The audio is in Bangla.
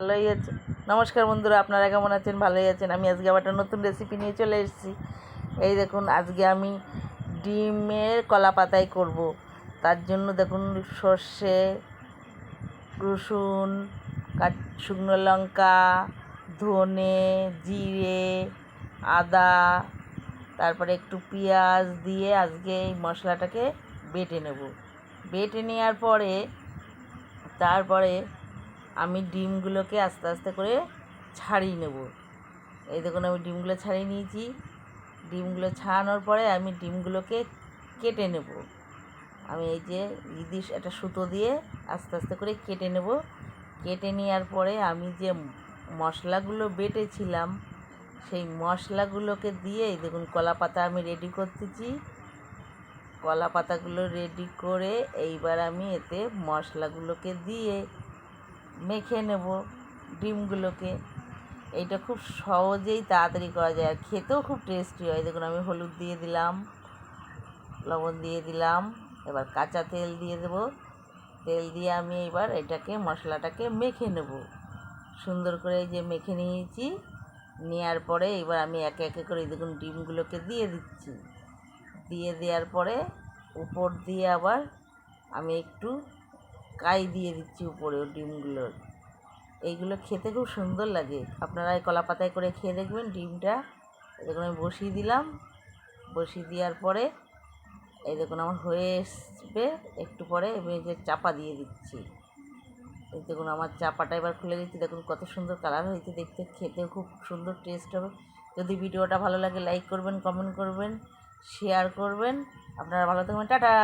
ভালোই আছে। নমস্কার বন্ধুরা, আপনারা কেমন আছেন? ভালোই আছেন। আমি আজকে আবার একটা নতুন রেসিপি নিয়ে চলে এসেছি। এই দেখুন, আজকে আমি ডিমের কলা পাতায় করব। তার জন্য দেখুন, সর্ষে, রসুন শুকনো লঙ্কা, ধনে, জিরে, আদা, তারপরে একটু পেঁয়াজ দিয়ে আজকে এই মশলাটাকে বেটে নেব। বেটে নেওয়ার পরে, তারপরে আমি ডিমগুলোকে আস্তে আস্তে করে ছাড়িয়ে নেব। এই দেখুন, আমি ডিমগুলো ছাড়িয়ে নিয়েছি। ডিমগুলো ছাড়ানোর পরে আমি ডিমগুলোকে কেটে নেব। আমি এই যে ইদিস একটা সুতো দিয়ে আস্তে আস্তে করে কেটে নেব। কেটে নেওয়ার পরে আমি যে মশলাগুলো বেটেছিলাম, সেই মশলাগুলোকে দিয়ে দেখুন, কলা পাতা আমি রেডি করতেছি। কলা পাতাগুলো রেডি করে এইবার আমি এতে মশলাগুলোকে দিয়ে মেখে নেব ডিমগুলোকে। এইটা খুব সহজেই তাড়াতাড়ি করা যায়। আর খেতেও খুব টেস্টি হয়। দেখুন, আমি হলুদ দিয়ে দিলাম, লবণ দিয়ে দিলাম, এবার কাঁচা তেল দিয়ে দেবো। তেল দিয়ে আমি এবার এটাকে, মশলাটাকে মেখে নেব। সুন্দর করে যে মেখে নিয়েছি নেওয়ার পরে এবার আমি একে একে করে দেখুন ডিমগুলোকে দিয়ে দিচ্ছি। দিয়ে দেওয়ার পরে উপর দিয়ে আবার আমি একটু কাই দিয়ে দিচ্ছি উপরে ডিমগুলোর এইগুলো খেতে খুব সুন্দর লাগে। আপনারা এই কলা পাতায় করে খেয়ে দেখবেন ডিমটা। দেখুন আমি বসিয়ে দিলাম। বসিয়ে দেওয়ার পরে এই দেখুন আমার হয়ে আসবে একটু পরে আমি যে চাপা দিয়ে দিচ্ছি। এই দেখুন আমার চাপাটা এবার খুলে দিচ্ছি। দেখুন কত সুন্দর কালার হয়েছে দেখতে। খেতেও খুব সুন্দর টেস্ট হবে। যদি ভিডিওটা ভালো লাগে লাইক করবেন কমেন্ট করবেন শেয়ার করবেন। আপনারা ভালো থাকবেন। টাটা!